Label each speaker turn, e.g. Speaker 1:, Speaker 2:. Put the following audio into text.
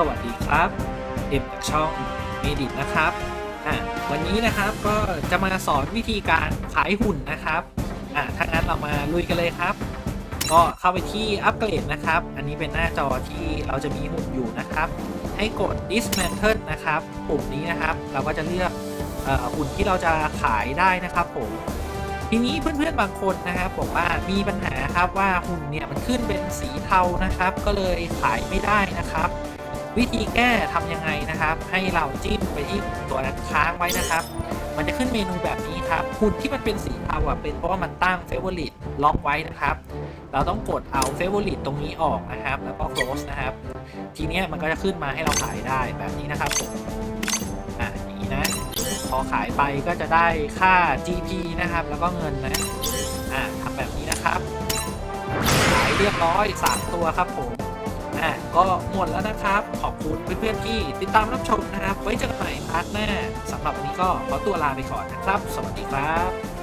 Speaker 1: สวัสดีครับเอ็มจากช่องเมดิตนะครับอะวันนี้นะครับก็จะมาสอนวิธีการขายหุ่นนะครับอะถ้างั้นเรามาลุยกันเลยครับ ก็เข้าไปที่อัปเกรดนะครับ อันนี้เป็นหน้าจอที่เราจะมีหุ่นอยู่นะครับ ให้กด dismantle นะครับปุ่มนี้นะครับ เราก็จะเลือกอหุ่นที่เราจะขายได้นะครับผมทีนี้เพื่อนๆบางคนนะครับบอกว่ามีปัญหาครับว่าหุ่นเนี่ยมันขึ้นเป็นสีเทานะครับ ก็เลยขายไม่ได้นะครับ วิธีแก้ทำยังไงนะครับ ให้เราจิ้มไปที่ตัวนั้นค้างไว้นะครับ มันจะขึ้นเมนูแบบนี้ครับหุ่นที่มันเป็นสีเทาอะเป็นเพราะว่ามันตั้ง favorite ล็อกไว้นะครับ เราต้องกดเอา favorite ตรงนี้ออกนะครับ แล้วก็ close นะครับ ทีเนี้ยมันก็จะขึ้นมาให้เราขายได้แบบนี้นะครับอะอย่างนี้นะพอขายไปก็จะได้ค่า GP นะครับ แล้วก็เงินนะอ่าทำแบบนี้นะครับ ขายเรียบร้อย 3 ตัวครับผม อะก็หมดแล้วนะครับ ขอบคุณเพื่อนๆที่ติดตามรับชมนะครับ ไว้เจอกันใหม่พาร์ทหน้าสำหรับวันนี้ก็ขอตัวลาไปก่อนนะครับ สวัสดีครับ